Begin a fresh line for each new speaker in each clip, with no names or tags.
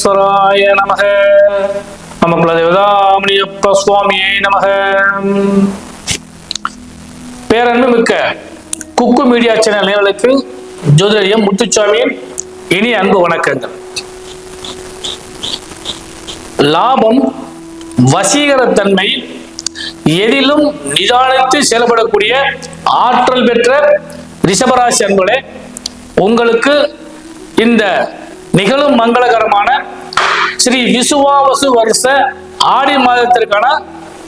விக்னேஸ்வராய நமக. நம குலதேவதாமணியப்ப சுவாமியே நமக. பேரன்பு மிக்க குக்கு மீடியா சேனல் நேர்களுக்கு ஜோதிடம் முத்துச்சாமியின் இனி அன்பு வணக்கங்கள். லாபம் வசீகரத்தன்மை எதிலும் நிதானித்து செயல்படக்கூடிய ஆற்றல் பெற்ற ரிஷபராசி அன்புகளே உங்களுக்கு இந்த நிகழும் மங்களகரமான ஸ்ரீ விசுவாவசு வருஷ ஆடி மாதத்திற்கான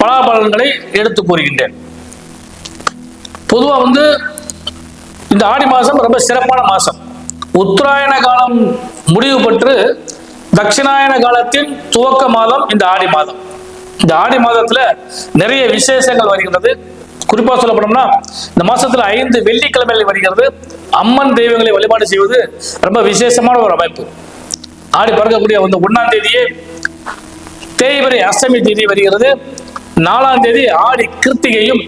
பலாபலன்களை எடுத்து கூறுகின்றேன். பொதுவா வந்து இந்த ஆடி மாதம் ரொம்ப சிறப்பான மாதம். உத்தராயண காலம் முடிவு பெற்று தட்சிணாயன காலத்தின் துவக்க மாதம் இந்த ஆடி மாதம். இந்த ஆடி மாதத்துல நிறைய விசேஷங்கள் வருகின்றது. குறிப்பா சொல்லப்படும்னா இந்த மாசத்துல ஐந்து வெள்ளிக்கிழமைகள் வருகிறது. அம்மன் தெய்வங்களை வழிபாடு செய்வது ரொம்ப விசேஷமான ஒரு அமைப்பு. ஆடி பறக்கக்கூடிய அந்த ஒன்னாம் தேதியே தேய்வரை அஷ்டமி தேதி வருகிறது. நாலாம் தேதி ஆடி கிருத்திகையும்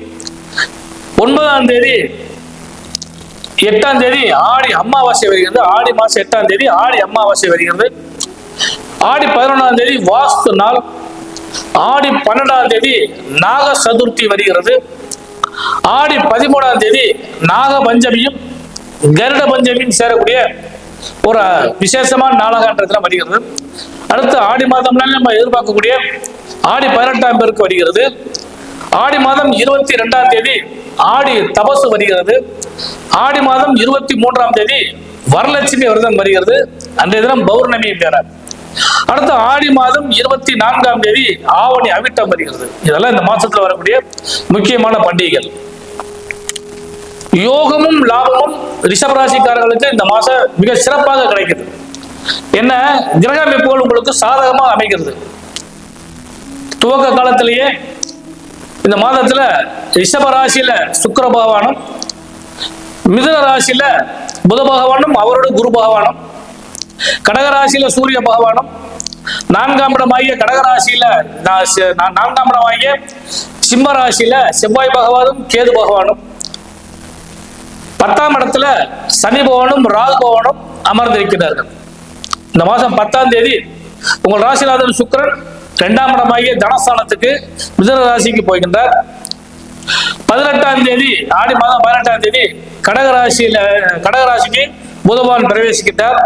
ஒன்பதாம் தேதி எட்டாம் தேதி ஆடி அமாவாசை வருகிறது. ஆடி மாசம் எட்டாம் தேதி ஆடி அமாவாசை வருகிறது. ஆடி பதினொன்றாம் தேதி வாஸ்து நாள். ஆடி பன்னெண்டாம் தேதி நாக சதுர்த்தி வருகிறது. ஆடி பதிமூணாம் தேதி நாக பஞ்சமியும் கருட பஞ்சமியும் சேரக்கூடிய ஒரு விசேஷமான நாளாகன்றதுல வருகிறது. அடுத்து ஆடி மாதம்னால நம்ம எதிர்பார்க்கக்கூடிய ஆடி பதினெட்டாம் பேருக்கு வருகிறது. ஆடி மாதம் இருபத்தி ரெண்டாம் தேதி ஆடி தபசு வருகிறது. ஆடி மாதம் இருபத்தி மூன்றாம் தேதி வரலட்சுமி விரதம் வருகிறது. அன்றைய தினம் பௌர்ணமி பேர அடுத்த ஆடி மாதம் இருபத்தி நான்காம் தேதி ஆவணி அவிட்டம் வருகிறது. இதெல்லாம் இந்த மாசத்துல வரக்கூடிய முக்கியமான பண்டிகைகள். யோகமும் லாபமும் ரிஷபராசிக்காரர்களுக்கு இந்த மாசம் மிக சிறப்பாக கிடைக்குது. என்ன? கிரக அமைப்புகள் உங்களுக்கு சாதகமாக அமைகிறது? துவக்க காலத்திலேயே இந்த மாதத்துல ரிஷப ராசியில சுக்கிர பகவானும் மிதன ராசியில புத பகவானும் அவரோட குரு பகவானும் கடகராசியில சூரிய பகவானும் நான்காம் இடமாகிய கடகராசியில நான்காம் இடமாகிய சிம்ம ராசியில செவ்வாய் பகவானும் கேது பகவானும் பத்தாம் இடத்துல சனி பகவானும் ராகு பகவானும் அமர்ந்திருக்கிறார்கள். இந்த மாசம் பத்தாம் தேதி உங்கள் ராசிநாதன் சுக்கிரன் இரண்டாம் இடமாகிய தனஸ்தானத்துக்கு மிதன ராசிக்கு போகின்றார். பதினெட்டாம் தேதி ஆடி மாதம் பதினெட்டாம் தேதி கடகராசியில கடகராசிக்கு புதவான் பிரவேசிக்கிட்டார்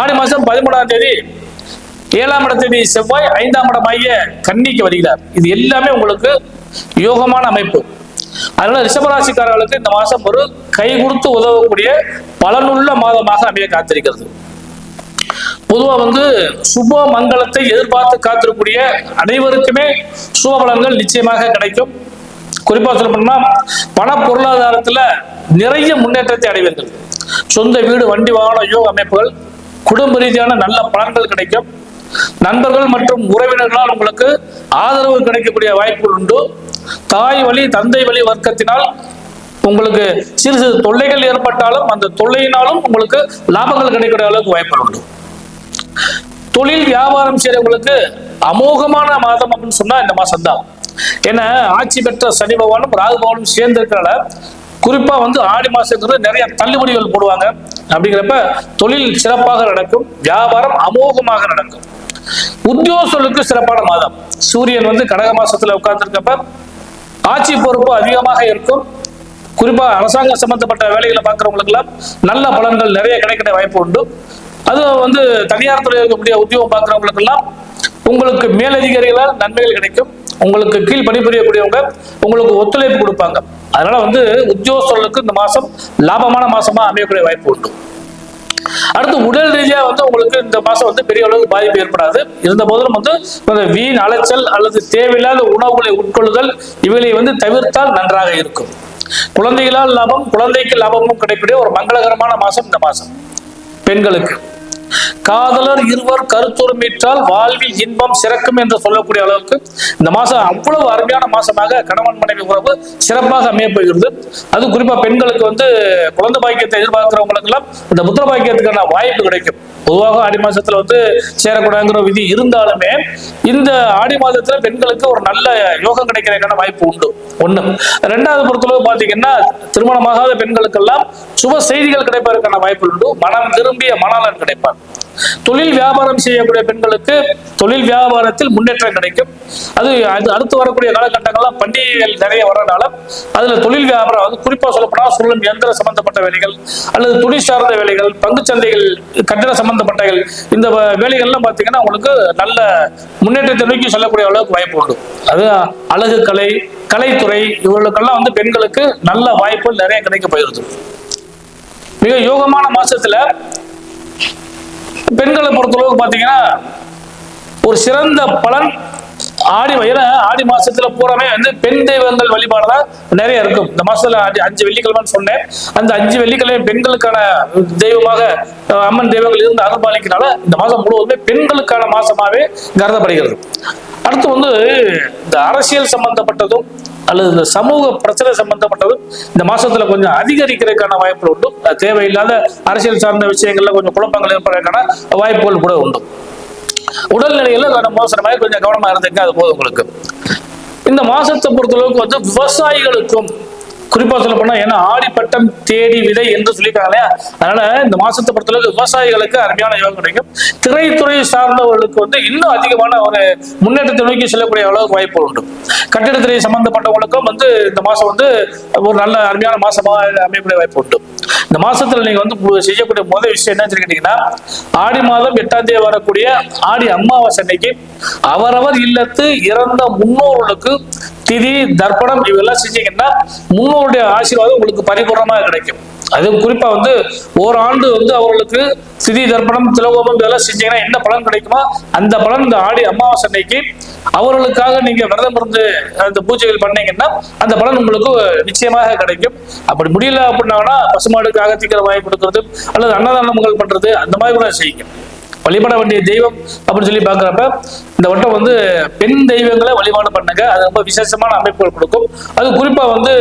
ஆடி மாசம் பதிமூணாம் தேதி ஏழாம் இடத்தேதி செவ்வாய் ஐந்தாம் இடமாகிய கன்னிக்கு வருகிறார். இது எல்லாமே உங்களுக்கு யோகமான அமைப்பு. அதனால ரிஷபராசிக்காரர்களுக்கு இந்த மாசம் ஒரு கை கொடுத்து உதவக்கூடிய பலனுள்ள மாதமாக அமைய காத்திருக்கிறது. பொதுவா வந்து சுப மங்களத்தை எதிர்பார்த்து காத்திருக்கூடிய அனைவருக்குமே சுப பலன்கள் நிச்சயமாக கிடைக்கும். குறிப்பா சொல்லணும்னா பண பொருளாதாரத்துல நிறைய முன்னேற்றத்தை அடைவீர்கள். சொந்த வீடு வண்டி வாகன யோக அமைப்புகள் குடும்ப ரீதியான நல்ல பலன்கள் கிடைக்கும். நண்பர்கள் மற்றும் உறவினர்களால் உங்களுக்கு ஆதரவு கிடைக்கக்கூடிய வாய்ப்புகள் உண்டு. தாய் வழி தந்தை வழி வர்க்கத்தினால் உங்களுக்கு சிறு சிறு தொல்லைகள் ஏற்பட்டாலும் அந்த தொல்லையினாலும் உங்களுக்கு லாபங்கள் கிடைக்கக்கூடிய அளவுக்கு வாய்ப்புகள் உண்டு. தொழில் வியாபாரம் செய்யறவங்களுக்கு அமோகமான மாதம் அப்படின்னு சொன்னா இந்த மாசம் தான் ஏன்னா ஆட்சி பெற்ற சனி பகவானும் ராகு பகவானும் சேர்ந்திருக்கிறனால குறிப்பாக குறிப்பா வந்து ஆடி மாசங்கிறது நிறைய தள்ளுபடிகள் போடுவாங்க. அப்படிங்கிறப்ப தொழில் சிறப்பாக நடக்கும் வியாபாரம் அமோகமாக நடக்கும். உத்தியோகங்களுக்கு சிறப்பான மாதம். சூரியன் வந்து கடக மாசத்துல உட்கார்ந்துருக்கப்ப ஆட்சி பொறுப்பு அதிகமாக இருக்கும். குறிப்பா அரசாங்கம் சம்பந்தப்பட்ட வேலைகளை பார்க்குறவங்களுக்கெல்லாம் நல்ல பலன்கள் நிறைய கிடைக்கிற வாய்ப்பு உண்டு. அது வந்து தனியார் துறையில் இருக்கக்கூடிய உத்தியோகம் பார்க்குறவங்களுக்கெல்லாம் உங்களுக்கு மேலதிகாரிகளால் நன்மைகள் கிடைக்கும். உங்களுக்கு கீழ் பணிபுரியக்கூடியவங்க உங்களுக்கு ஒத்துழைப்பு கொடுப்பாங்க. அதனால வந்து உத்தியோகஸ்தர்களுக்கு இந்த மாசம் லாபமான மாசமா அமையக்கூடிய வாய்ப்பு உண்டு. அடுத்து உடல் ரீதியா வந்து உங்களுக்கு இந்த மாசம் வந்து பெரிய அளவுக்கு பாதிப்பு ஏற்படாது. இருந்த போதிலும் வந்து இந்த வீண் அலைச்சல் அல்லது தேவையில்லாத உணவுகளை உட்கொள்ளுதல் இவைகளை வந்து தவிர்த்தால் நன்றாக இருக்கும். குழந்தைகளால் லாபம் குழந்தைக்கு லாபமும் கிடைக்கக்கூடிய ஒரு மங்களகரமான மாசம் இந்த மாசம். பெண்களுக்கு. காதலர் இருவர் கருத்துரிமிட்டால் வாழ்வில் இன்பம் சிறக்கும் என்று சொல்லக்கூடிய அளவுக்கு இந்த மாசம் அவ்வளவு அருமையான மாசமாக கணவன் மனைவி உறவு சிறப்பாக அமைய போகிறது. அது குறிப்பா பெண்களுக்கு வந்து குழந்தை பாக்கியத்தை எதிர்பார்க்கிறவங்களுக்கு எல்லாம் இந்த புத்திர பாக்கியத்துக்கான வாய்ப்பு கிடைக்கும். பொதுவாக ஆடி மாசத்துல வந்து சேரக்கூடாதுங்கிற விதி இருந்தாலுமே இந்த ஆடி மாதத்துல பெண்களுக்கு ஒரு நல்ல யோகம் கிடைக்கிறதுக்கான வாய்ப்பு உண்டு. ஒண்ணு. ரெண்டாவது பொறுத்தளவு பாத்தீங்கன்னா திருமணமாகாத பெண்களுக்கெல்லாம் சுப செய்திகள் கிடைப்பதற்கான வாய்ப்பு உண்டு. மனம் திரும்பிய மணாளன் கிடைப்பார். தொழில் வியாபாரம் செய்யக்கூடிய பெண்களுக்கு தொழில் வியாபாரத்தில் முன்னேற்றம் கிடைக்கும். அது அது அடுத்து வரக்கூடிய காலகட்டங்கள்லாம் பண்டிகைகள் நிறைய வர்றதுனால அதுல தொழில் வியாபாரம் வந்து குறிப்பா சொல்லப்போனால் சொல்லும் இயந்திர சம்பந்தப்பட்ட வேலைகள் அல்லது துணி சார்ந்த வேலைகள் பங்கு சந்தைகள் கட்டிட சம்பந்தப்பட்டகள் இந்த வ- வேலைகள்லாம் பார்த்தீங்கன்னா உங்களுக்கு நல்ல முன்னேற்றத்தை நோக்கி சொல்லக்கூடிய அளவுக்கு வாய்ப்பு உண்டு. அது அழகு கலை கலைத்துறை இவர்களுக்கெல்லாம் வந்து பெண்களுக்கு நல்ல வாய்ப்புகள் நிறைய கிடைக்க போயிருது மிக யோகமான மாசத்துல பெண்களை பொறுத்தளவுக்கு பார்த்தீங்கன்னா ஒரு சிறந்த பலன் ஆடி வயிற ஆடி மாசத்துல பூராமே வந்து பெண் தெய்வங்கள் வழிபாடுதான் நிறைய இருக்கும். இந்த மாசத்துல அஞ்சு அஞ்சு வெள்ளிக்கிழமைன்னு சொன்னேன். அந்த அஞ்சு வெள்ளிக்கிழமை பெண்களுக்கான தெய்வமாக அம்மன் தெய்வங்கள் இருந்து அருள்பாலிக்கிறனால இந்த மாசம் முழுவதுமே பெண்களுக்கான மாசமாவே கருதப்படுகிறது. அடுத்து வந்து இந்த அரசியல் சம்பந்தப்பட்டதும் அல்லது இந்த சமூக பிரச்சனை சம்பந்தப்பட்டதும் இந்த மாசத்துல கொஞ்சம் அதிகரிக்கிறதுக்கான வாய்ப்புகள் உண்டு. அது தேவையில்லாத அரசியல் சார்ந்த விஷயங்கள்ல கொஞ்சம் குழப்பங்கள் ஏற்படுறதுக்கான வாய்ப்புகள் கூட உண்டு. உடல்நிலையில கொஞ்சம் மோசமாக கொஞ்சம் கவனமா இருந்துங்க அது போதும் உங்களுக்கு. இந்த மாசத்தை பொறுத்தளவுக்கு வந்து விவசாயிகளுக்கும் குறிப்பா சொல்ல போனா ஏன்னா ஆடிப்பட்டம் தேடி விதை என்று சொல்லியிருக்காங்க இல்லையா? அதனால இந்த மாசத்தை பொறுத்தளவுக்கு விவசாயிகளுக்கு அருமையான யோகம் கிடைக்கும். திரைத்துறை சார்ந்தவர்களுக்கு வந்து இன்னும் அதிகமான ஒரு முன்னேற்றத்தை நோக்கி செல்லக்கூடிய அளவுக்கு வாய்ப்பு உண்டு. கட்டிடத்துறை சம்பந்தப்பட்டவங்களுக்கும் வந்து இந்த மாசம் வந்து ஒரு நல்ல அருமையான மாசமா அமையக்கூடிய வாய்ப்பு உண்டு. இந்த மாசத்துல நீங்க வந்து செய்யக்கூடிய முதல் விஷயம் என்ன கேட்டீங்கன்னா ஆடி மாதம் எட்டாம் தேதி வரக்கூடிய ஆடி அம்மாவாசை அன்னைக்கு அவரவர் இல்லத்து இறந்த முன்னோர்களுக்கு திதி தர்ப்பணம் இவெல்லாம் செஞ்சீங்கன்னா முன்னோருடைய ஆசீர்வாதம் உங்களுக்கு பரிபூர்ணமாக கிடைக்கும். அது குறிப்பா வந்து ஓராண்டு வந்து அவர்களுக்கு திதி தர்ப்பணம் திலகோபம் இதெல்லாம் செஞ்சீங்கன்னா என்ன பலன் கிடைக்குமோ அந்த பலன் இந்த ஆடி அமாவாசை அன்னைக்கு அவர்களுக்காக நீங்க விரதம் இருந்து அந்த பூஜைகள் பண்ணீங்கன்னா அந்த பலன் உங்களுக்கு நிச்சயமாக கிடைக்கும். அப்படி முடியல அப்படின்னாங்கன்னா பசுமாடுக்கு அகத்திக்கிற வாய் கொடுக்கறது அல்லது அன்னதானங்கள் பண்றது அந்த மாதிரி கூட செய்யும் வழிபட வேண்டிய தெய்வம் அப்படின்னு சொல்லி பார்க்குறப்ப இந்த வட்டம் வந்து பெண் தெய்வங்களை வழிபாடு பண்ணுங்க. அது ரொம்ப விசேஷமான அமைப்புகள் கொடுக்கும். அது குறிப்பா வந்து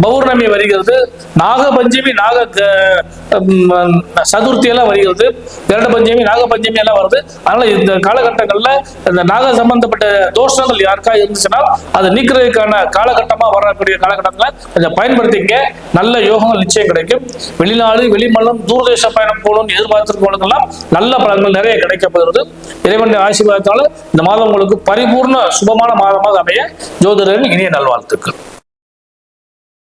பௌர்ணமி வருகிறது. நாகபஞ்சமி நாக க- நாக சதுர்த்தி எல்லாம் வருகிறது. கருட பஞ்சமி நாக பஞ்சமி எல்லாம் வருது. அதனால இந்த காலகட்டங்கள்ல இந்த நாக சம்பந்தப்பட்ட தோஷங்கள் யாருக்கா இருந்துச்சுன்னா அதை நீக்கிறதுக்கான காலகட்டமா வரக்கூடிய காலகட்டத்துல கொஞ்சம் பயன்படுத்திங்க நல்ல யோகங்கள் நிச்சயம் கிடைக்கும். வெளிநாடு வெளிமலம் தூர்தேச பயணம் போகணும்னு எதிர்பார்த்திருக்கவங்களுக்கெல்லாம் நல்ல பலன்கள் நிறைய கிடைக்கப்படுகிறது இறைவனுடைய ஆசீர்வாதத்தால் இந்த மாதம் உங்களுக்கு பரிபூர்ண சுபமான மாதமாக அமைய ஜோதிடரின் இனிய நல்வாழ்த்துக்கள்.